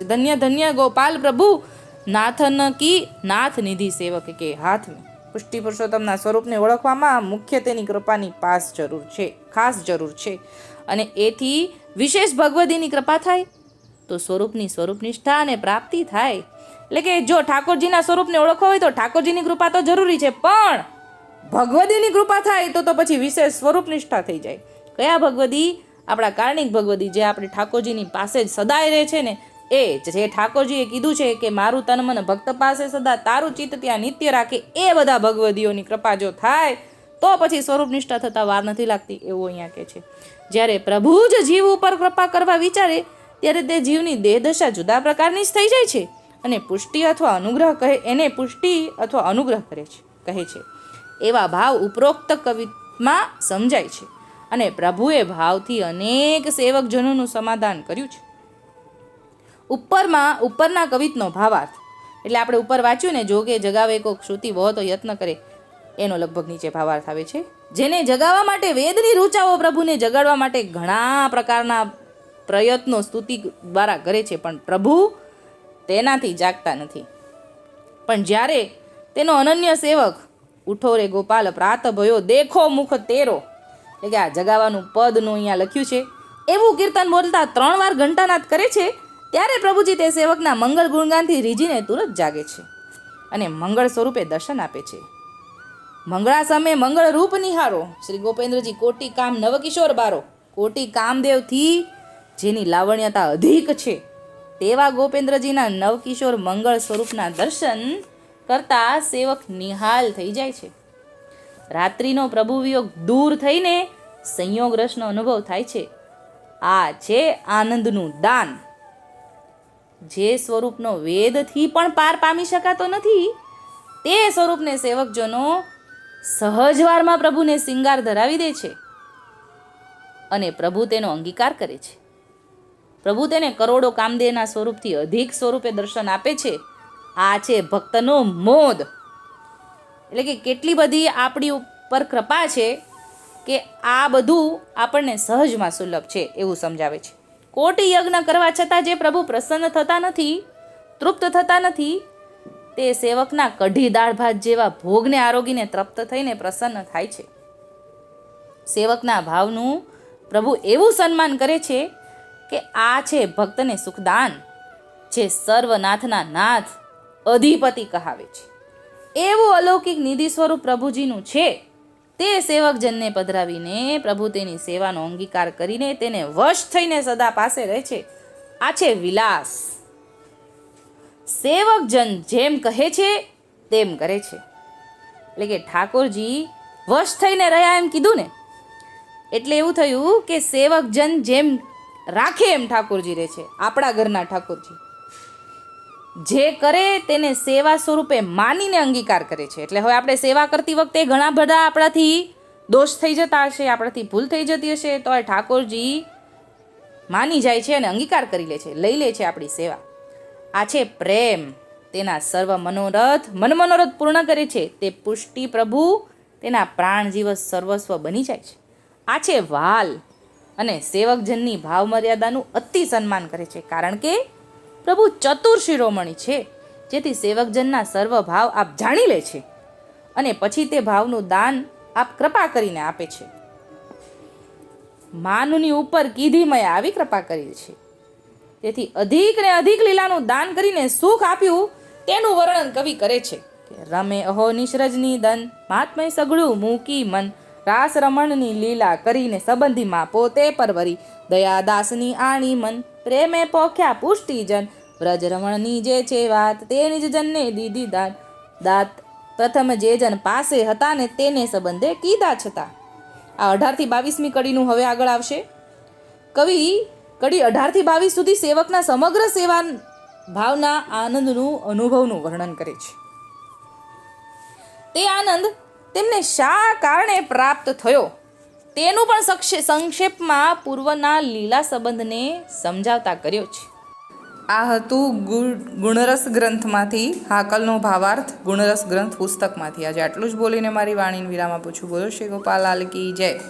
ધન્ય ધન્ય ગોપાલ પ્રભુ, નાથન કી નાથ નિધિ સેવક કે હાથ મેં પુષ્ટિ પુરુષોત્તમના સ્વરૂપને ઓળખવામાં મુખ્ય તેની કૃપાની પાસ જરૂર છે, ખાસ જરૂર છે. અને એથી વિશેષ ભગવદીની કૃપા થાય તો સ્વરૂપની સ્વરૂપ નિષ્ઠા અને પ્રાપ્તિ થાય. એટલે કે જો ઠાકોરજીના સ્વરૂપને ઓળખવા હોય તો ઠાકોરજીની કૃપા તો જરૂરી છે, પણ ભગવદીની કૃપા થાય તો તો પછી વિશેષ સ્વરૂપ નિષ્ઠા થઈ જાય. કયા ભગવદી? આપણા કારણિક ભગવદી જે આપણે ઠાકોરજીની પાસે જ સદાય રહે છે ને એ જ ઠાકોરજીએ કીધું છે કે મારું તન મન ભક્ત પાસે સદા તારું ચિત્ત ત્યાં નિત્ય રાખે એ બધા ભગવદીઓની કૃપા જો થાય, તો પછી સ્વરૂપ નિષ્ઠા થતાં વાર નથી લાગતી એવું અહીંયા કહે છે. જ્યારે પ્રભુ જ જીવ ઉપર કૃપા કરવા વિચારે, ત્યારે તે જીવની દેહ દશા જુદા પ્રકારની જ થઈ જાય છે અને પુષ્ટિ અથવા અનુગ્રહ કહે, એને પુષ્ટિ અથવા અનુગ્રહ કરે છે, કહે છે. એવા ભાવ ઉપરોક્ત કવિમાં સમજાય છે અને પ્રભુએ ભાવથી અનેક સેવકજનોનું સમાધાન કર્યું છે. ઉપરમાં, ઉપરના કવિતનો ભાવાર્થ. એટલે આપણે ઉપર વાંચ્યું ને જોગે જગાવે કોક શ્રુતિ બહુ તો યત્ન કરે, એનો લગભગ નીચે ભાવાર્થ આવે છે. જેને જગાવવા માટે વેદની રૂચાઓ પ્રભુને જગાડવા માટે ઘણા પ્રકારના પ્રયત્નો સ્તુતિ દ્વારા કરે છે, પણ પ્રભુ તેનાથી જાગતા નથી. પણ જ્યારે તેનો અનન્ય સેવક ઉઠો રે, ગોપાલ, પ્રાત ભયો, દેખો મુખ તેરો. એટલે કે આ જગાવાનું પદનું અહીંયા લખ્યું છે. એવું કીર્તન બોલતા ત્રણ વાર ઘંટાનાદ કરે છે ત્યારે પ્રભુજી તે સેવકના મંગળ ગુણગાનથી રીજીને તુરંત જાગે છે અને મંગળ સ્વરૂપે દર્શન આપે છે. મંગળા સમયે મંગળ રૂપ નિહારો શ્રી ગોપેન્દ્રજી કોટી કામ નવકિશોર બારો. કોટી કામદેવથી જેની લાવણ્યતા અધિક છે, તેવા ગોપેન્દ્રજીના નવકિશોર મંગળ સ્વરૂપના દર્શન કરતા સેવક નિહાલ થઈ જાય છે. રાત્રિનો પ્રભુ વિયોગ દૂર થઈને સંયોગ રસનો અનુભવ થાય છે. આ છે આનંદનું દાન. જે સ્વરૂપનો વેદથી પણ પાર પામી શકાતો નથી, તે સ્વરૂપને સેવકજનો સહજવારમાં પ્રભુને શિંગાર ધરાવી દે છે અને પ્રભુ તેનો અંગીકાર કરે છે. પ્રભુ તેને કરોડો કામદેહના સ્વરૂપથી અધિક સ્વરૂપે દર્શન આપે છે. આ છે ભક્તનો મોદ. એટલે કે કેટલી બધી આપણી ઉપર કૃપા છે કે આ બધું આપણને સહજમાં સુલભ છે એવું સમજાવે છે. કોટી યજ્ઞ કરવા છતાં જે પ્રભુ પ્રસન્ન થતા નથી, તૃપ્ત થતા નથી, તે સેવકના કઢી દાળ ભાત જેવા ભોગને આરોગીને તૃપ્ત થઈને પ્રસન્ન થાય છે. સેવકના ભાવનું પ્રભુ એવું સન્માન કરે છે કે આ છે ભક્તને સુખદાન, જે સર્વનાથના નાથ અધિપતિ કહાવે છે. એવું અલૌકિક નિધિ સ્વરૂપ પ્રભુજીનું છે. તે સેવકજનને પધરાવીને પ્રભુ તેની સેવાનો અંગીકાર કરીને તેને વશ થઈને સદા પાસે રહે છે. આ છે વિલાસ. સેવકજન જેમ કહે છે, તેમ કરે છે. એટલે કે ઠાકોરજી વશ થઈને રહ્યા એમ કીધું ને? એટલે એવું થયું કે સેવકજન જેમ રાખે એમ ઠાકોરજી રહે છે. આપણા ઘરના ઠાકોરજી. જે કરે તેને સેવા સ્વરૂપે માનીને અંગીકાર કરે છે. એટલે હવે આપણે સેવા કરતી વખતે ઘણા બધા આપણાથી દોષ થઈ જતા હશે, આપણાથી ભૂલ થઈ જતી હશે, તો એ ઠાકોરજી માની જાય છે અને અંગીકાર કરી લે છે. લઈ લે છે આપણી સેવા. આ છે પ્રેમ. તેના સર્વ મનોરથ મન મનોરથ પૂર્ણ કરે છે. તે પુષ્ટિ પ્રભુ તેના પ્રાણ જીવ સર્વસ્વ બની જાય છે. આ છે વાલ. અને સેવકજનની ભાવ મર્યાદાનું અતિ સન્માન કરે છે. કારણ કે પ્રભુ ચતુર શિરોમણી છે, જેથી સેવકજનના સર્વ ભાવ આપ જાણી લે છે અને પછી તે ભાવનું દાન આપ કૃપા કરીને આપે છે. માનની ઉપર કીધીમય આવી કૃપા કરી છે. તેથી અધિક ને અધિક લીલાનું દાન કરીને સુખ આપ્યું તેનું વર્ણન કવિ કરે છે રમે અહો નિશ્રજની દન, મહાત્મય સગળું મૂકી મન, રાસ રમણની લીલા કરીને સંબંધીમાં પોતે પરવરી, દયાદાસની આણી મન પ્રેમે પોખ્યા પુષ્ટિજન. વ્રજ રમણની જે છે વાત તે જ જનને દીધી દાન. દાત પ્રથમ જે જન પાસે હતા ને તેને સંબંધે કીધા છતાં. આ અઢારથી બાવીસમી કડીનું હવે આગળ આવશે. કવિ, કડી અઢારથી બાવીસ સુધી સેવકના સમગ્ર સેવા ભાવના આનંદનું, અનુભવનું વર્ણન કરે છે. તે આનંદ તેમને શા કારણે પ્રાપ્ત થયો? તેનું પણ સક્ષે- સંક્ષેપમાં પૂર્વના લીલા સંબંધને સમજાવતા કર્યો છે. આ હતું ગુણ ગુણરસ ગ્રંથમાંથી, હાકલનો ભાવાર્થ ગુણરસ ગ્રંથ પુસ્તકમાંથી. આજે આટલું જ બોલીને મારી વાણીને વિરામ આપું છું. બોલો શ્રી ગોપાલ, લાલ કી જય.